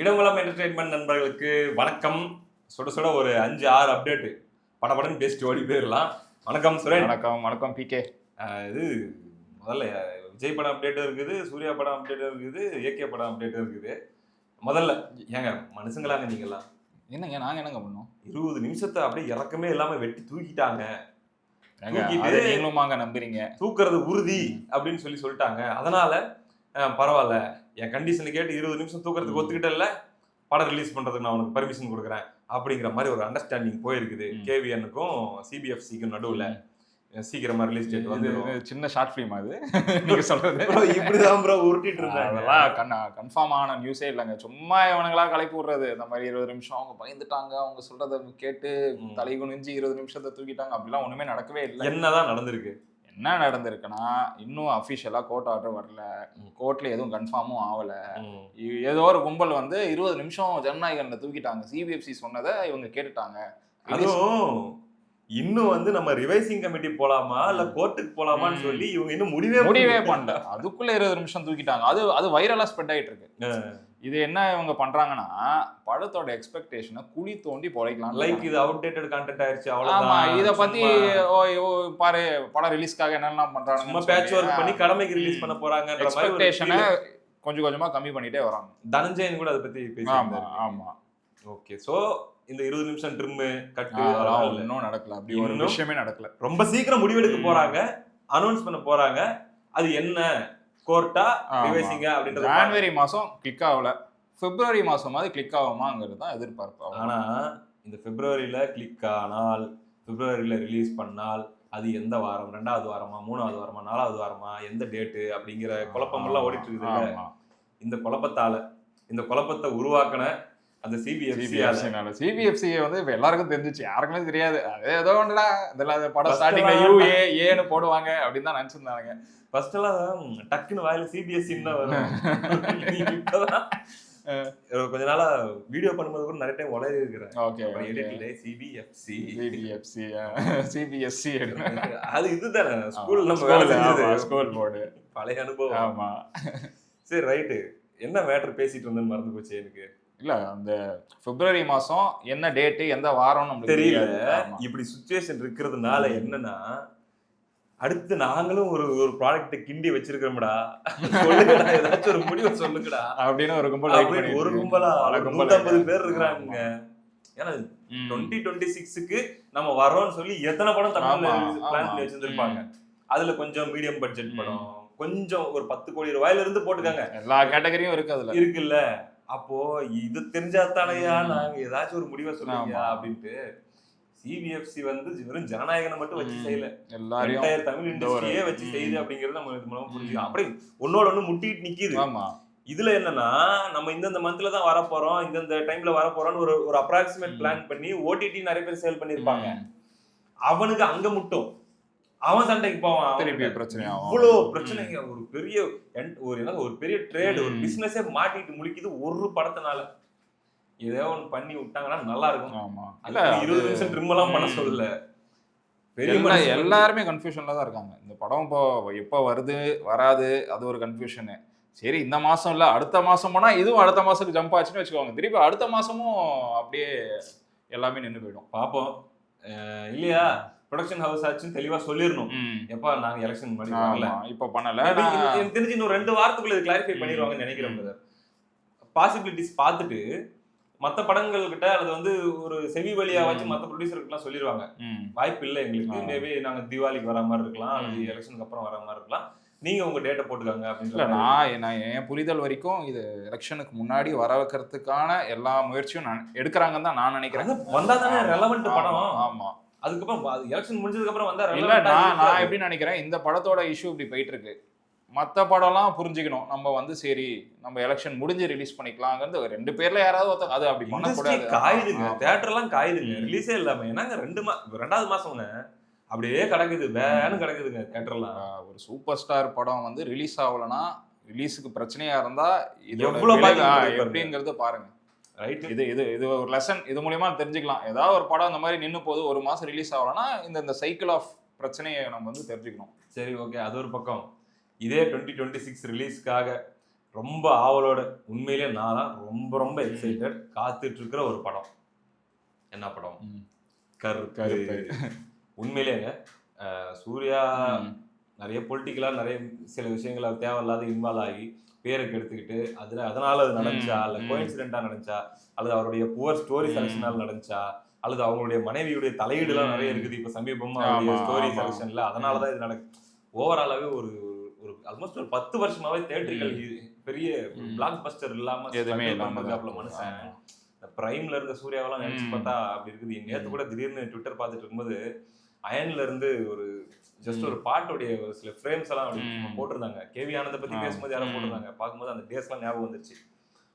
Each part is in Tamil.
இடங்குளம் என்டர்டெயின்மெண்ட் நண்பர்களுக்கு வணக்கம். சுட சுட ஒரு அஞ்சு ஆறு அப்டேட் படபடன்னு பேசிட்டு ஓடி போயிடலாம் வணக்கம் சுரேன். வணக்கம் வணக்கம் பிகே இது முதல்ல விஜய் படம் அப்டேட்டும் இருக்குது சூர்யா படம் அப்டேட்டும் இருக்குது ஏகே படம் அப்டேட்டும் இருக்குது. முதல்ல ஏங்க மனுஷங்களாங்க நீங்களாம் என்னங்க நாங்க என்னங்க பண்ணோம்? இருபது நிமிஷத்தை அப்படியே இறக்கமே இல்லாம வெட்டி தூக்கிட்டாங்க. நீங்களும் நம்புறீங்க. தூக்குறது உறுதி அப்படின்னு சொல்லி சொல்லிட்டாங்க. அதனால பரவாயில்ல. என் கண்டிஷனை கேட்டு இருபது நிமிஷம் தூக்குறதுக்கு ஒத்துக்கிட்டல படம் ரிலீஸ் பண்றதுக்கு நான் உனக்கு பர்மிஷன் கொடுக்குறேன் அப்படிங்கிற மாதிரி ஒரு அண்டர்ஸ்டாண்டிங் போயிருக்குது. கேவிஎனுக்கும் சிபிஎஃப்சிக்கும் நடுவுல. சீக்கிரமா ரிலீஸ் டேட் வந்து சின்ன ஷார்ட் ஃபிலிம் அது. நீங்க சொல்றது. இப்படிதான் ப்ரோ உருட்டிட்டு இருந்தாங்க. அதெல்லாம் கன் கன்ஃபார்ம் ஆன நியூஸே இல்லைங்க. சும்மா இவனுங்களா கலப்பி விடுறது. இந்த மாதிரி இருபது நிமிஷம் அவங்க பயந்துட்டாங்க. அவங்க சொல்றத கேட்டு. தலை குனிஞ்சு இருபது நிமிஷத்தை தூக்கிட்டாங்க. அப்படிலாம் ஒண்ணுமே நடக்கவே இல்லை. என்னதான் நடந்திருக்கு. என்ன நடந்திருக்குன்னா இன்னும் அஃபிஷியலா கோர்ட் ஆர்டர் வரல. ம். கோர்ட்ல எதுவும் கன்ஃபார்மும் ஆகல ஏதோ ஒரு கும்பல் வந்து இருபது நிமிஷம் ஜனநாயகன்ல தூக்கிட்டாங்க. சிபிஎஃப்சி சொன்னதை இவங்க கேட்டுட்டாங்க. அதுவும் இன்னும் வந்து நம்ம ரிவைசிங் கமிட்டி போலாமா? இல்ல கோர்ட்டுக்கு போலாமான்னு. சொல்லி இவங்க இன்னும் முடிவே முடிவே. பண்ணல. அதுக்குள்ள இருபது நிமிஷம் தூக்கிட்டாங்க. அது அது வைரலா ஸ்ப்ரெட் ஆயிட்டு இருக்கு. இது என்ன இவங்க பண்றாங்கன்னா படத்தோட எக்ஸ்பெக்டேஷனை குழி தோண்டி பொழைக்கலாம் லைக் இது அவுடேட்டட் கான்டென்ட் ஆயிருச்சு ஆமா இத பத்தி பாரு படம் ரிலீஸ்க்காக என்னெல்லாம் பண்றாங்க சும்மா பேட்ச் ஒர்க் பண்ணி கடமைக்கு ரிலீஸ் பண்ண போறாங்கன்ற ஒரு எக்ஸ்பெக்டேஷனை. கொஞ்சம் கொஞ்சமா கம்மி பண்ணிட்டே வராங்க. தனஞ்சயன் கூட அதை பத்தி பேசியிருந்தாரு. ஆமா ஓகே சோ இந்த இருபது நிமிஷம் ட்ரிம் கட்டு. ஒன்றும் நடக்கல. அப்படி ஒரு இன்னும் விஷயமே நடக்கல. ரொம்ப சீக்கிரம் முடிவெடுக்க. போறாங்க அனௌன்ஸ் பண்ண போறாங்க. அது என்ன? கோர்ட்டா ரிவைசிங்க அப்படின்றது. ஜான்வரி மாசம் கிளிக் ஆகல. பிப்ரவரி மாசமாவது கிளிக் ஆகுமாங்கிறது தான் எதிர்பார்ப்பு. அவ்வளவுதான். ஆனா இந்த பிப்ரவரியில கிளிக் ஆனால் பிப்ரவரியில ரிலீஸ் பண்ணால் அது எந்த வாரம்? ரெண்டாவது வாரமா? மூணாவது வாரமா? நாலாவது வாரமா? எந்த டேட்டு அப்படிங்கிற குழப்பம் எல்லாம் ஓடிட்டு இருக்குது. இந்த குழப்பத்தால இந்த குழப்பத்தை உருவாக்கின அந்த CBFC-னால. CBFC வந்து இப்ப எல்லாருக்கும் தெரிஞ்சிச்சு. யாருக்குமே தெரியாது. அது ஏதோ இதெல்லாம் அந்த படம் First ஸ்டார்டிங்ல எல்லாம் யூ ஏ ஏன்னு போடுவாங்க அப்படின்னு தான் நினைச்சிருந்தாங்க ஃபர்ஸ்ட் எல்லாம் டக்குன்னு வாயில சிபிஎஸ்சி தான் வரும். கொஞ்ச நாளா வீடியோ பண்ணும்போது கூட நிறைய டைம் உலகி இருக்கிறேன். ஓகே எடிட்ல சிபிஎஃப்சி சிபிஎஃப்சி சிபிஎஸ்சி அது இதுதானே. ஸ்கூல் நம்ம ஸ்கூல் போர்டு பழைய அனுபவம். ஆமா. சரி ரைட்டு என்ன மேட்டர் பேசிட்டு இருந்தேன்னு மறந்து போச்சு எனக்கு? இல்ல அந்த பிப்ரவரி மாசம் என்ன டேட்டு எந்த வாரம் நம்மளுக்கு தெரியல. இப்படி சுச்சுவேஷன் இருக்கிறதுனால என்னன்னா அடுத்து நாங்களும் ஒரு ஒரு ப்ராடக்ட் கிண்டி வச்சிருக்கிறோம்டா சொல்லுங்கடா ஏதாச்சும் ஒரு முடிவை சொல்லுங்கடா அப்படின்னு ஒரு கும்பல் ஒரு. கும்பலா நூத்தம்பது இருக்கு. பேர் இருக்கிறாங்க ஏன்னா. டுவெண்ட்டி டுவெண்ட்டி சிக்ஸுக்கு நம்ம வரோம்னு சொல்லி எத்தனை படம் தமிழ்ல பிளான். பண்ணி வச்சிருந்திருப்பாங்க. அதுல கொஞ்சம் மீடியம் பட்ஜெட். படம் கொஞ்சம் ஒரு பத்து கோடி ரூபாயில இருந்து போட்டுக்காங்க எல்லா கேட்டகரியும் இருக்கு அதுல இருக்குல்ல அப்போ இது தெரிஞ்சாத்தானையா. நாங்க ஏதாச்சும் ஒரு முடிவை சொல்லுங்க ஆமா. அப்படின்ட்டு சிபிஎஃப்சி வந்து வெறும் ஜனநாயகனை மட்டும் வச்சு. செய்யல எல்லாரையும் தமிழ் இண்டஸ்ட்ரியே வச்சு. செய்யுது அப்படிங்கறத நம்ம இது மூலமா புரிஞ்சுக்கலாம். அப்படி ஒன்னோட ஒண்ணு முட்டிட்டு நிக்குது ஆமா இதுல என்னன்னா நம்ம இந்தந்த மந்த்ல தான் வர போறோம் இந்தந்த டைம்ல வர போறோம்னு ஒரு ஒரு அப்ராக்சிமேட். பிளான் பண்ணி ஓடிடி நிறைய பேர் சேல் பண்ணிருப்பாங்க. அவனுக்கு அங்க முட்டும் அவன் சண்டைக்கு போவான் திருப்பி. பிரச்சனை ஆகும் இவ்வளவு பிரச்சனைங்க ஒரு பெரிய ஒரு என்ன ஒரு பெரிய ட்ரேட் ஒரு ம். பிசினஸே மாட்டிட்டு முழிக்குது ஒரு படத்தினால. ஏதோ ஒண்ணு பண்ணி விட்டாங்கன்னா நல்லா இருக்கும். ஆமா. இல்ல இருபது நிமிஷம் ட்ரிம் எல்லாம் பண்ண. சொல்லல. பெரிய எல்லாருமே கன்ஃபியூஷன்ல தான் இருக்காங்க. இந்த படம் இப்போ எப்போ வருது வராது அது ஒரு கன்ஃபியூஷனு சரி இந்த மாசம் இல்ல அடுத்த மாசம் போனா இதுவும் அடுத்த மாசத்துக்கு ஜம்ப் ஆச்சுன்னு வச்சுக்கோங்க. திருப்பி அடுத்த மாசமும் அப்படியே எல்லாமே நின்று போயிடும். பாப்போம். அஹ் இல்லையா? ப்ரொடக்ஷன் ஹவுஸ் ஆச்சுன்னு தெளிவா சொல்லிடணும். எப்பா நாங்க எலெக்ஷன் முன்னாடி வரல. இப்போ பண்ணல. எனக்கு- தெரிஞ்சு இன்னும் ரெண்டு வாரத்துக்குள்ள இது கிளாரிஃபை. பண்ணிடுவாங்கன்னு நினைக்கிறேன் brother. பாசிபிலிட்டிஸ் பார்த்துட்டு மத்த படங்கள் கிட்ட அல்லது வந்து ஒரு செவி வழியா வச்சு. மத்த ப்ரொடியூசருக்குலாம் சொல்லிடுவாங்க. வாய்ப்பு இல்லை எங்களுக்கு. மேபி நாங்க தீபாவளிக்கு வர மாதிரி இருக்கலாம் அல்லது. எலெக்ஷனுக்கு அப்புறம் வர மாதிரி இருக்கலாம். நீங்க உங்க டேட்டை போட்டுக்காங்க இல்ல அப்படின்ற நான் நான் என் புரிதல் வரைக்கும் இது எலெக்ஷனுக்கு முன்னாடி வர வைக்கிறதுக்கான எல்லா முயற்சியும் நான் எடுக்கிறாங்கன்னு தான் நான் நினைக்கிறேன். அது வந்தா தானே ரெலவெண்ட் படம். ஆமா, அதுக்கப்புறம் எலெக்ஷன் முடிஞ்சதுக்கு அப்புறம் வந்தா இல்ல நான் நான். எப்படி நினைக்கிறேன் இந்த படத்தோட இஷ்யூ இப்படி போயிட்டு இருக்கு மத்த படம்லாம் புரிஞ்சுக்கணும். நம்ம வந்து சரி நம்ம எலெக்ஷன் முடிஞ்சு ரிலீஸ் பண்ணிக்கலாங்கிறது ரெண்டு பேர்ல யாராவது ஒருத்தர் அது அப்படி பண்ணக்கூடாது. காயுதுங்க எல்லாம் காயுதுங்க. ரிலீஸே இல்லாம. என்னங்க ரெண்டு மா ரெண்டாவது மாசம்ங்க. அப்படியே கிடக்குது. வேன்னு கிடக்குதுங்க தியேட்டர்லாம் ஆஹ் ஒரு சூப்பர் ஸ்டார் படம் வந்து ரிலீஸ் ஆகலனா ரிலீஸுக்கு பிரச்சனையா இருந்தா இதோட எவ்வளவு. எப்படிங்கிறத பாருங்க. ரைட் இது இது இது ஒரு லெசன் இது மூலியமா தெரிஞ்சுக்கலாம். ஏதாவது ஒரு படம் இந்த மாதிரி நின்னு போது ஒரு மாசம் ரிலீஸ் ஆகலனா இந்த இந்த சைக்கிள் ஆஃப் பிரச்சனையை நம்ம வந்து தெரிஞ்சுக்கணும். சரி ஓகே அது ஒரு பக்கம். இதே டுவெண்ட்டி டுவெண்ட்டி சிக்ஸ் ரிலீஸ்க்காக ரொம்ப ஆவலோட உண்மையிலேயே நான் ரொம்ப ரொம்ப எக்ஸைட்டட் காத்துட்டு இருக்கிற ஒரு படம். என்ன படம். கருப்பு. கருப்பு. உண்மையிலேங்க சூர்யா. நிறைய பொலிட்டிக்கலா நிறைய சில விஷயங்களை தேவையில்லாத இன்வால்வ் ஆகி பேரை கெடுத்துக்கிட்டு அதுல அதனால அது நடந்துச்சா இல்ல ம். கோயின்சிடென்டா நடந்துச்சா அல்லது அவருடைய புவர் ஸ்டோரி. செலக்ஷனால நடந்துச்சா அல்லது அவங்களுடைய மனைவியுடைய தலையீடு எல்லாம் நிறைய. இருக்குது இப்ப சமீபமா ஆமா, ஸ்டோரி. செலக்ஷன்ல அதனாலதான் இது நடக்கு ஓவராலாவே ஒரு ஒரு ஆல்மோஸ்ட் ஒரு பத்து வருஷமாவே தேட்டர்கள் பெரிய. பிளாக் பஸ்டர் இல்லாம எதுவுமே மனுஷன் பிரைம்ல இருந்த சூர்யாவெல்லாம் நினைச்சு. பார்த்தா அப்படி இருக்குது நேத்து ம். கூட திடீர்னு ட்விட்டர் பார்த்துட்டு இருக்கும்போது அயன்ல இருந்து ஒரு ஜஸ்ட். ஒரு பாட்டுடைய ஒரு சில ஃப்ரேம்ஸ் எல்லாம் போட்டிருந்தாங்க கேவி ஆனந்த பத்தி. பேசும்போது யாரோ ம். போட்டிருந்தாங்க பார்க்கும்போது அந்த டேஸ் எல்லாம் ஞாபகம் வந்துருச்சு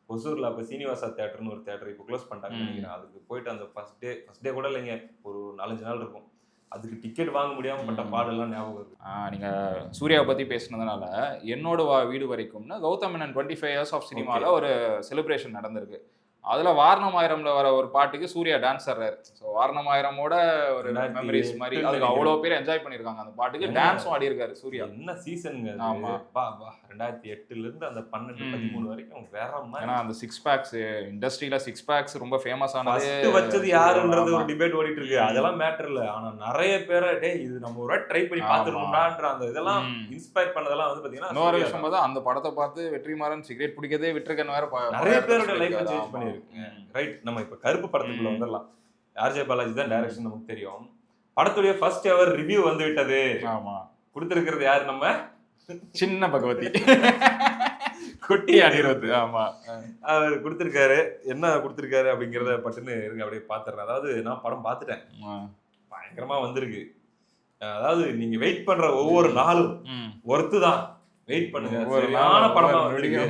ஒசூர்ல அப்ப சீனிவாசா தேட்டர்னு ஒரு தேட்டர் இப்போ க்ளோஸ் பண்ணிட்டாங்க. நினைக்கிறேன் அதுக்கு போயிட்டு அந்த ஃபர்ஸ்ட் டே ஃபர்ஸ்ட் டே கூட இல்லைங்க ஒரு நாலஞ்சு நாள் இருக்கும் அதுக்கு டிக்கெட் வாங்க முடியாம பட்ட. பாடெல்லாம் ஞாபகம் வருது ஆ, நீங்க சூர்யாவை பத்தி பேசுனதுனால என்னோட வீடு வரைக்கும்னு Gautham Menon twenty five years of சினிமால ஒரு செலிப்ரேஷன் நடந்திருக்கு அதுல வாரணம் ஆயிரம்ல வர ஒரு பாட்டுக்கு சூர்யா டான்ஸ் ஆடுறாரு ஸோ வாரணம் ஆயிரமோட ஒரு மெமரிஸ் மாதிரி அதுக்கு அவ்வளோ பேர் என்ஜாய் பண்ணிருக்காங்க அந்த பாட்டுக்கு? டான்ஸும் ஆடி இருக்காரு சூர்யா என்ன சீசனுங்க ஆமா. பா பா ரெண்டாயிரத்தி எட்டுல இருந்து அந்த பன்னெண்டு. பதிமூணு வரைக்கும் வேற மாதிரி ஏன்னா அந்த சிக்ஸ் பேக்ஸ் இண்டஸ்ட்ரியில சிக்ஸ் பேக்ஸ் ரொம்ப ஃபேமஸ் ஆனது வச்சது யாருன்றது. ஒரு டிபேட் ஓடிட்டு இருக்கு. அதெல்லாம் மேட்டர் இல்ல ஆனா நிறைய பேரை டேய் இது நம்ம ஒரு ட்ரை பண்ணி ஆமா. பாத்துருக்கோம்டான்ற அந்த இதெல்லாம். இன்ஸ்பயர் பண்ணதெல்லாம் வந்து பாத்தீங்கன்னா இன்னொரு விஷயம் பார்த்தா அந்த படத்தை பார்த்து வெற்றிமாறன் சிகரெட் பிடிக்கதே விட்டுருக்கன்னு வேற நிறைய பேரோட லைஃப். சேஞ்ச் ஆமா. ம். ரைட் நம்ம இப்ப கருப்பு படத்துக்குள்ள. வந்துடலாம். ஆர்ஜே பாலாஜி தான் டைரக்ஷன் நமக்கு தெரியும். படத்துடைய ஃபர்ஸ்ட் எவர் ரிவ்யூ வந்து விட்டது. ஆமா. கொடுத்திருக்கிறது யாரு நம்ம? சின்ன பகவதி. குட்டி அனிருத். ஆமா. அவர் கொடுத்திருக்காரு. என்ன கொடுத்திருக்காரு அப்படிங்கறத பட்டுன்னு இருங்க அப்படியே பாத்துறேன். அதாவது நான் படம் பார்த்துட்டேன். பயங்கரமா வந்திருக்கு. அதாவது நீங்க வெயிட் பண்ற ஒவ்வொரு நாளும். ஒர்த்து தான். வெயிட் பண்ணுங்க. சரியான படமா வந்திருக்கு.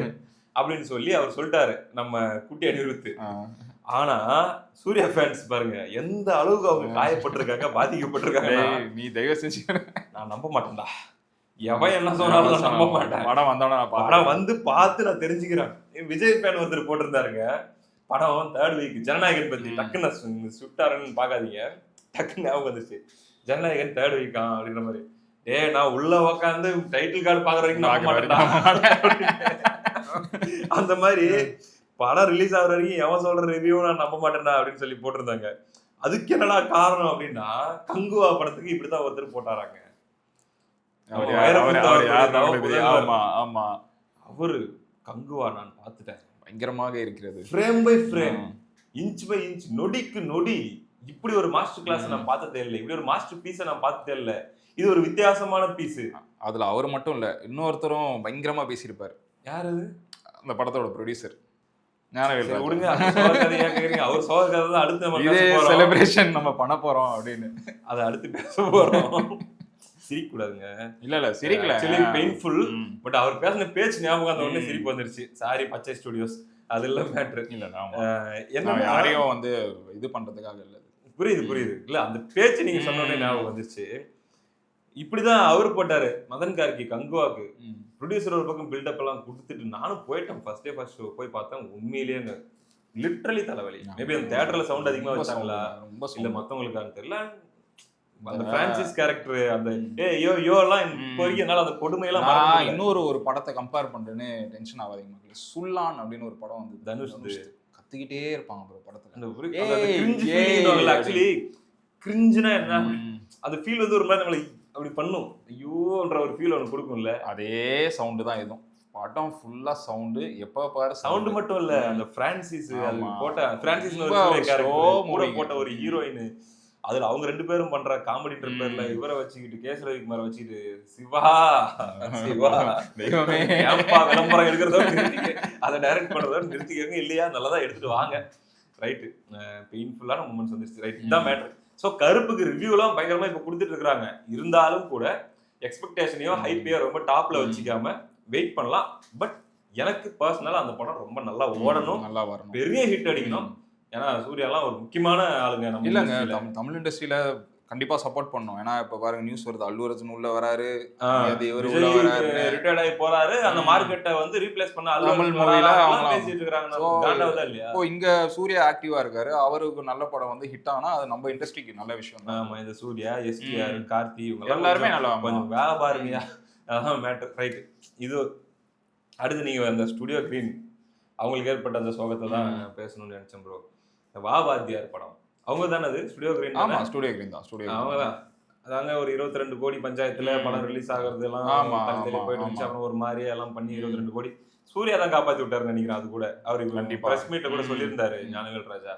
அப்படின்னு சொல்லி அவர் சொல்லிட்டாரு நம்ம குட்டி அனிருத்து. ஆனா சூர்யா ஃபேன்ஸ் பாருங்க எந்த அளவுக்கு அவங்க காயப்பட்டிருக்காங்க பாதிக்கப்பட்டிருக்காங்க நீ தயவு செஞ்சு நான் நம்ப மாட்டேன்டா. எவன் என்ன சொன்னாலும் நான் நம்ப மாட்டேன். படம் வந்தோட நான் படம் வந்து பார்த்து நான் தெரிஞ்சுக்கிறேன். விஜய் ஃபேன் ஒருத்தர் போட்டிருந்தாருங்க. படம் தேர்ட் வீக் ஜனநாயகன் பத்தி. டக்குன்னு சுட்டாருன்னு பார்க்காதீங்க. டக்குன்னு ஞாபகம் வந்துச்சு ஜனநாயகன் தேர்ட் வீக்கா அப்படின்ற மாதிரி. டேய் நான் உள்ள உக்காந்து டைட்டில் கார்டு பாக்குற வரைக்கும் பாக்குற மாட்டேன்டா. அந்த மாதிரி படம் ரிலீஸ் ஆகுற வரைக்கும் எவன் சொல்ற ரிவ்யூ நான் நம்ப மாட்டேன்டா அப்படின்னு சொல்லி போட்டிருந்தாங்க. அதுக்கு என்னடா காரணம் அப்படின்னா கங்குவா படத்துக்கு இப்படித்தான் ஒருத்தர் போட்டாராங்க. அவர் கங்குவா நான் பார்த்துட்டேன். பயங்கரமாக இருக்கிறது. Frame by frame. Inch by inch நொடிக்கு நொடி. இப்படி ஒரு மாஸ்டர் கிளாஸ். நான் பார்த்ததே இல்லை. இப்படி ஒரு மாஸ்டர் பீஸை நான் பார்த்ததே இல்லை. இது ஒரு வித்தியாசமான பீஸ் அதுல அவர் மட்டும் இல்ல இன்னொருத்தரும் பயங்கரமா பேசியிருப்பாரு. யாரு அது? அந்த படத்தோட ப்ரொடியூசர் சரி, ஞானவேல் விடுங்க அவர் சோக கதை தான் அடுத்து நம்ம இதே பேச போறோம். செலிப்ரேஷன் நம்ம பண்ண போறோம் அப்படின்னு. அதை அடுத்து பேச போறோம். சிரிக்க கூடாதுங்க இல்ல இல்ல சிரிக்கல. Actually painful. பட் அவர் பேசின பேச்சு ஞாபகம் அந்த உடனே. சிரிப்பு வந்துருச்சு. சாரி பச்சை ஸ்டுடியோஸ் அது இல்ல மேட்ரு இல்ல என்ன யாரையும் வந்து இது பண்றதுக்காக இல்ல. புரியுது புரியுது. இல்ல அந்த பேச்சு நீங்க சொன்ன உடனே. ஞாபகம் வந்துருச்சு. இப்படிதான் அவர் போட்டாரு மதன் கார்கி கங்குவாக்கு. ப்ரொடியூசர் ஒரு பக்கம் பில்டப் எல்லாம் கொடுத்துட்டு நானும் போயிட்டேன் ஃபர்ஸ்ட் டே ஃபர்ஸ்ட் ஷோ போய் பார்த்தேன் உண்மையிலேயே லிட்ரலி தலைவலி மேபி அந்த தேட்டர்ல சவுண்ட் அதிகமா வச்சாங்களா ரொம்ப இல்ல. மத்தவங்களுக்கான்னு தெரியல அந்த. பிரான்சிஸ் கேரக்டர் அந்த. ஏ யோ யோ எல்லாம். இப்போ என்னால அந்த கொடுமையெல்லாம் நான் முடியல. இன்னொரு ஒரு படத்தை கம்பேர் பண்றேன்னு டென்ஷன் ஆகாதீங்க மக்களே சுல்லான் அப்படின்னு ஒரு படம் வந்து தனுஷ் கத்திக்கிட்டே இருப்பாங்க ப்ரோ படத்துல ஆக்சுவலி கிரிஞ்சுனா என்ன. அந்த ஃபீல் வந்து ஒரு மாதிரி நம்மளை அப்படி பண்ணும். ஐயோன்ற ஒரு ஃபீல் ஒன்று கொடுக்கும்ல. அதே சவுண்டு தான் இதுவும். படம் ஃபுல்லா சவுண்டு எப்ப பாரு சவுண்ட் மட்டும் இல்ல அந்த பிரான்சிஸ். போட்ட பிரான்சிஸ். போட்ட ஒரு ஹீரோயின் அதுல அவங்க ரெண்டு பேரும் பண்ற காமெடின்ற ம். பேர்ல இவரை வச்சுக்கிட்டு கேஸ் ரவிக்குமாரை வச்சுக்கிட்டு சிவா சிவா. தெய்வமே. ஏன்பா விளம்பரம் எடுக்கிறதோ அதை டைரக்ட் பண்றதோ நிறுத்திக்கங்க இல்லையா நல்லதா எடுத்துட்டு வாங்க. ரைட்டு பெயின்ஃபுல்லான மூமெண்ட்ஸ் வந்துருச்சு. ரைட் இதான். மேட்ரு ஸோ கருப்புக்கு ரிவ்யூலாம் பயங்கரமா இப்போ கொடுத்துட்டு இருக்காங்க இருந்தாலும் கூட எக்ஸ்பெக்டேஷனையோ. ஹைப்பையோ ரொம்ப டாப்ல ம். வச்சுக்காம வெயிட் பண்ணலாம் பட் எனக்கு பர்சனலா அந்த படம் ரொம்ப நல்லா ஓடணும் நல்லா வரணும் பெரிய ஹிட் அடிக்கணும். ஏன்னா சூர்யாலாம் ஒரு முக்கியமான ஆளுங்க இல்லங்க தமிழ் இண்டஸ்ட்ரியில கண்டிப்பா சப்போர்ட் பண்ணோம். ஏன்னா இப்ப பாருங்க நியூஸ் வருது. அல்லு உள்ள வராரு. இவரு உள்ள வராரு. ரிட்டையர்ட் ஆகி போறாரு. அந்த. மார்க்கெட்டை வந்து ரீப்ளேஸ் பண்ண தமிழ் பேசிட்டு இருக்காங்க. இப்போ இங்க சூர்யா ஆக்டிவா இருக்காரு. அவருக்கு நல்ல படம் வந்து ஹிட் ஆனா அது நம்ம இண்டஸ்ட்ரிக்கு நல்ல விஷயம் ஆமா இந்த சூர்யா எஸ்டிஆர் கார்த்தி இவங்க எல்லாருமே நல்லா கொஞ்சம் வேலை பாருங்கயா அதான் மேட்டர் ரைட் இது அடுத்து நீங்க அந்த ஸ்டுடியோ கிரீன் அவங்களுக்கு ஏற்பட்ட அந்த சோகத்தை தான் பேசணும்னு நினைச்சேன் ப்ரோ வா வாத்தியார் படம். அவங்க தானே அது ஸ்டுடியோ கிரீன் ஆமா ஸ்டுடியோ கிரீன் தான் ஸ்டுடியோ அவங்க தான் அதாங்க ஒரு 22 கோடி பஞ்சாயத்துல. படம் ரிலீஸ் ஆகுறது எல்லாம் தள்ளி போயிட்டு இருந்துச்சு. அப்புறம் ஒரு மாதிரி எல்லாம் பண்ணி 22 கோடி சூர்யா தான் காப்பாத்தி விட்டாருன்னு நினைக்கிறேன் அது கூட அவர் கண்டிப்பா. பிரஸ் மீட்ல கூட. சொல்லியிருந்தாரு. ஞானவேல் ராஜா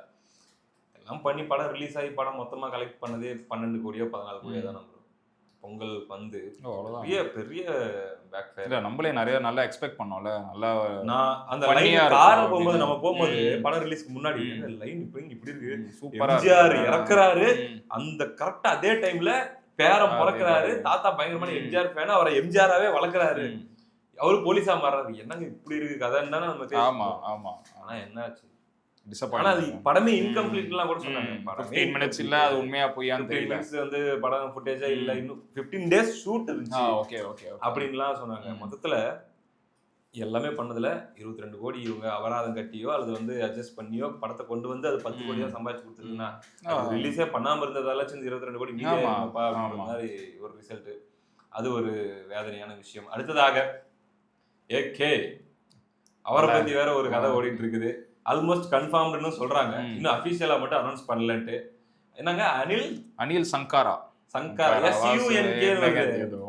எல்லாம் பண்ணி படம் ரிலீஸ் ஆகி படம் மொத்தமா கலெக்ட் பண்ணதே பன்னெண்டு கோடியோ பதினாலு கோடியோ தான் பொங்கல் வந்து பெரிய பெரிய பேக் ஃபயர் இல்ல நம்மளே நிறைய நல்லா எக்ஸ்பெக்ட் பண்ணோம்ல நல்லா நான் அந்த லைன் அப்படின்னு. போகும்போது நம்ம போகும்போது. படம் ரிலீஸ்க்கு முன்னாடி. லைன் இப்படி இப்படி இருக்கு சூப்பரா எம்ஜிஆர் இறக்குறாரு. அந்த கரெக்டா அதே டைம்ல பேரம் பிறக்கிறாரு. தாத்தா பயங்கரமான. எம்ஜிஆர் ஃபேன் அவரை எம்ஜிஆராவே வளர்க்குறாரு. அவரு போலீஸா மாறாரு என்னங்க இப்படி இருக்கு கதைன்னு தானே நம்ம ஆமா. ஆமா ஆனா என்ன ஆச்சு ஆனா அது டிசப்பாயிண்ட் படமே இன்கம்ப்ளீட்லாம் கூட சொன்னாங்க ஃபிஃப்டீன் மினிட்ஸ் இல்ல அது உண்மையா பொய்யான்னு தெரியல மினிட்ஸ் வந்து படம் ஃபுட்டேஜா இல்ல. இன்னும் 15 டேஸ் ஷூட் ஆ இருந்துச்சு ஓகே ஓகே அப்படின்லாம் சொன்னாங்க. மொத்தத்துல எல்லாமே பண்ணதுல 22 கோடி இவங்க அபராதம் கட்டியோ அல்லது வந்து அட்ஜஸ்ட் பண்ணியோ படத்தை கொண்டு வந்து அது பத்து. கோடி தான் சம்பாதிச்சு கொடுத்துருக்குன்னா ஆ. ரிலீஸே பண்ணாம இருந்ததால சேர்ந்து 22 கோடி மீதி ஆமா, ஆயிருக்குப்பா அப்படின்ற ஆமா. மாதிரி ஒரு ரிசல்ட் அது ஒரு வேதனையான விஷயம் அடுத்ததாக ஏகே அவரை இல்ல. பத்தி வேற ஒரு கதை. ஓடிட்டு இருக்குது ஆல்மோஸ்ட் கன்ஃபார்ம்டுன்னு சொல்றாங்க. இன்னும் அபிஷியலா மட்டும் அனௌன்ஸ் பண்ணலன்ட்டு. என்னங்க? அனில்? அனில் சங்கரா. சங்கர்?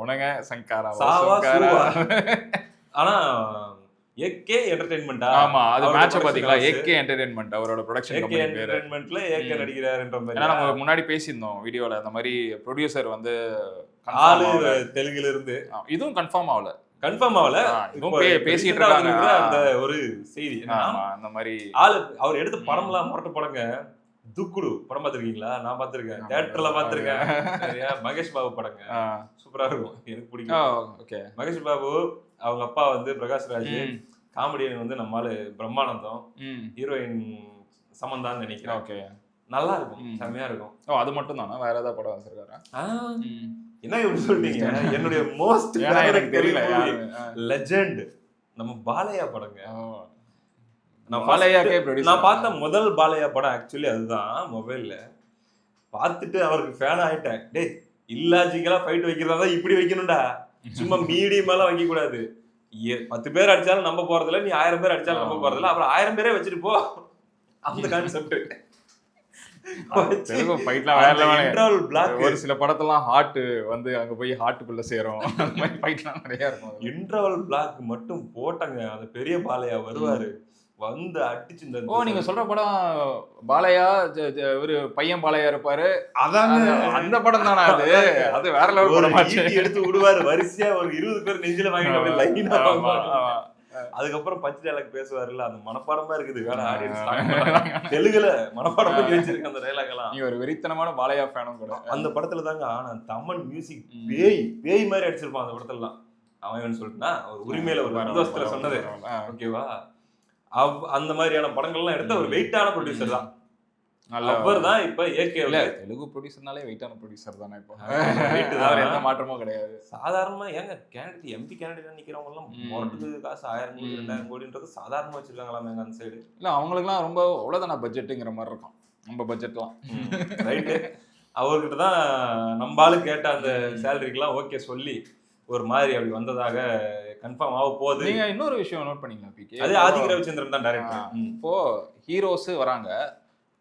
உனங்க? சங்கரா. ஆனா ஏகே என்டர்டைன்மெண்டா ஆமா அது மேட்ச் பாத்தீங்களா. ஏகே என்டர்டைன்மெண்ட் அவரோட ப்ரொடக்ஷன் கம்பெனி பேரு. என்டர்டைன்மெண்ட்ல ஏகே. நடிக்கிறாருன்ற மாதிரி. ஏன்னா நம்ம முன்னாடி பேசியிருந்தோம் வீடியோல அந்த மாதிரி ப்ரொடியூசர் வந்து ஆளு. தெலுங்குல இருந்து. இதுவும் கன்ஃபார்ம் ஆகல. கன்ஃபார்ம் ஆகல. பேசிட்டு இருக்காங்க. அந்த ஒரு செய்தி அந்த மாதிரி. ஆளு அவர் எடுத்த. படம்லாம் முரட்டு படங்க துக்குடு படம் பார்த்திருக்கீங்களா? நான் பார்த்திருக்கேன். தியேட்டர்ல பார்த்திருக்கேன். சரியா? மகேஷ் பாபு படங்க. சூப்பரா இருக்கும். எனக்கு பிடிக்கும். ஓகே. மகேஷ் பாபு அவங்க அப்பா வந்து பிரகாஷ் ராஜ் காமெடியன் வந்து நம்மால பிரம்மானந்தம் ஹீரோயின் சமந்தான்னு நினைக்கிறேன். ஓகே. நல்லா இருக்கும். செம்மையா இருக்கும் ஓ அது மட்டும் தானா வேற ஏதாவது படம் வச்சிருக்காரா. என்ன இப்படி சொல்றீங்க? என்னுடைய மோஸ்ட் எனக்கு தெரியல. லெஜெண்ட் நம்ம பாலையா படங்க. நான் பாலையாக்கே. நான் பார்த்த முதல் பாலையா படம் ஆக்சுவலி அதுதான். மொபைல்ல. பார்த்துட்டு அவருக்கு ஃபேன் ஆயிட்டேன். டேய் இல்லாஜிக்கலா ஃபைட் வைக்கிறதா இப்படி வைக்கணும்டா. சும்மா மீடியம் எல்லாம் வைக்க கூடாது ஏ- பத்து பேர் அடிச்சாலும் நம்ப போறதில்ல. நீ ஆயிரம் பேர் அடிச்சாலும் நம்ப. போறதில்ல. அப்புறம் ஆயிரம் பேரே வச்சுட்டு போ. அந்த கான்செப்ட் தெலுங்கு ஃபைட்லாம் வேற level. இன்டர்வல் பிளாக் ஒரு சில படத்தெல்லாம் ஹார்ட் வந்து அங்க போய் ஹார்ட்டுக்குள்ள சேரும். அந்த மாதிரி ஃபைட்லாம் நிறைய இருக்கும். இன்டர்வல் பிளாக் மட்டும் போட்டங்க. அந்த பெரிய பாலையா வருவாரு. வந்து அடிச்சு இந்த ஓ நீங்க சொல்ற படம் பாலையா? ஒரு பையன் பாலையா இருப்பாரு. அதாங்க. அது- அந்த படம் தானே அது? அது வேற லெவல் படமாச்சு. எடுத்து விடுவாரு. வரிசையா ஒரு இருபது பேர் நெஞ்சில வாங்கிட்டு லைனா. அதுக்கப்புறம் பஞ்சு டைலாக் பேசுவாருல்ல அந்த மனப்பாடமா இருக்குது வேற ஆ. ஆடியன்ஸ் தெலுங்குல மனப்பாடம் பண்ணி வச்சிருக்க அந்த டைலாக் எல்லாம் நீ ஒரு வெறித்தனமான பாலையா ஃபேனும் கூட அந்த படத்துல தாங்க ஆனா தமன் மியூசிக். பேய் பேய் மாதிரி அடிச்சிருப்பான் அந்த படத்துல எல்லாம் அவன் சொல்லிட்டுனா ஒரு உரிமையில ஒரு சந்தோஷத்துல சொன்னது. ஓகேவா அவ் அந்த மாதிரியான படங்கள்லாம் எடுத்த ஒரு. வெயிட்டான ப்ரொடியூசர் தான் அவர் தான் இப்ப ஏகே இல்ல தெலுங்கு ப்ரொடியூசர்னாலே வெயிட்டான ப்ரொடியூசர் தானே இப்போ. அதுல எந்த மாற்றமும் கிடையாது. சாதாரணமா ஏங்க கேண்டிடேட் எம்பி கேண்டிடேட் நிக்கிறவங்க எல்லாம். முரட்டுக்கு காசு ஆயிரம் கோடி ம். ரெண்டாயிரம் கோடின்றது சாதாரணமா வச்சிருக்காங்களாமே அந்த சைடு இல்ல அவங்களுக்குலாம் ரொம்ப அவ்வளவுதானா பட்ஜெட்டுங்கிற மாதிரி இருக்கும் நம்ம பட்ஜெட்லாம் ரைட்டு அவர்கிட்ட தான் நம்ம ஆளு கேட்ட அந்த சேலரிக்கெல்லாம் ஓகே சொல்லி ஒரு மாதிரி அப்படி வந்ததாக கன்ஃபார்ம் ஆக போகுது. நீங்க இன்னொரு விஷயம் நோட் பண்ணீங்களா பிகே அது ரவிச்சந்திரன் தான். டைரக்டர் இப்போ ஹீரோஸ் வராங்க.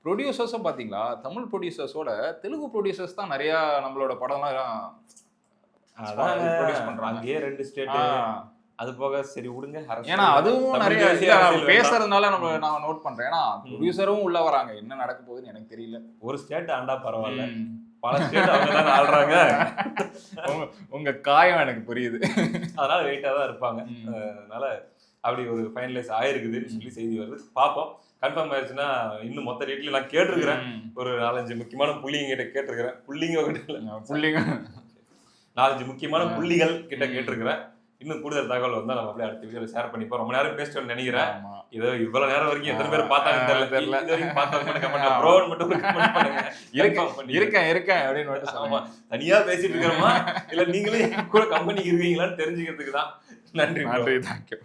ப்ரொடியூசர்ஸும் பாத்தீங்களா தமிழ் ப்ரொடியூசர்ஸோட தெலுங்கு ப்ரொடியூசர்ஸ் தான் நிறைய நம்மளோட படம்லாம் அதான் produce பண்றாங்க. அங்கேயே ரெண்டு ஸ்டேட் அது போக சரி விடுங்க. ஏன்னா அதுவும் நிறைய. பேசுறதுனால நம்ம நான் நோட் பண்றேன் ஏன்னா. ப்ரொடியூசரும் உள்ள வராங்க. என்ன நடக்க போகுதுன்னு எனக்கு தெரியல. ஒரு ஸ்டேட் ஆண்டா பரவாயில்ல. பல ஸ்டேட் அவங்க தான் ஆள்றாங்க. உங்க- காயம் எனக்கு புரியுது. அதனால வெயிட்டா தான் இருப்பாங்க. அதனால அப்படி ஒரு ஃபைனலைஸ் ஆயிருக்குதுன்னு சொல்லி செய்தி வருது பார்ப்போம் கன்ஃபார்ம் ஆயிடுச்சுன்னா இன்னும் மொத்த டேட்லயும் நான் கேட்டிருக்கிறேன். ஒரு நாலஞ்சு முக்கியமான புள்ளிங்க கிட்ட கேட்டிருக்கிறேன் புள்ளிங்க கிட்ட. புள்ளிங்க நாலஞ்சு முக்கியமான. புள்ளிகள் கிட்ட. கேட்டிருக்கிறேன் இன்னும் கூடுதல் தகவல் வந்தா நம்ம அப்படியே அடுத்த வீடியோல ஷேர் பண்ணிப்போம் ரொம்ப நேரம் பேசிட்டோம்னு நினைக்கிறேன். இதோ இவ்வளவு நேரம் வரைக்கும் எத்தனை பேர் ஆ, பார்த்தாங்கன்னு தெரியல தெரியல. இது வரைக்கும் பார்த்தவங்க மட்டும் கமெண்ட். ப்ரோன் மட்டும் கமெண்ட் பண்ணுங்க இருக்கேன். இருக்கேன் இருக்கேன் அப்படின்னு மட்டும் ஆமா தனியா பேசிட்டு இருக்கிறோமா இல்ல நீங்களே கூட கம்பெனிக்கு இருக்கீங்களான்னு தெரிஞ்சுக்கிறதுக்கு தான் நன்றி. நன்றி தேங்க்யூ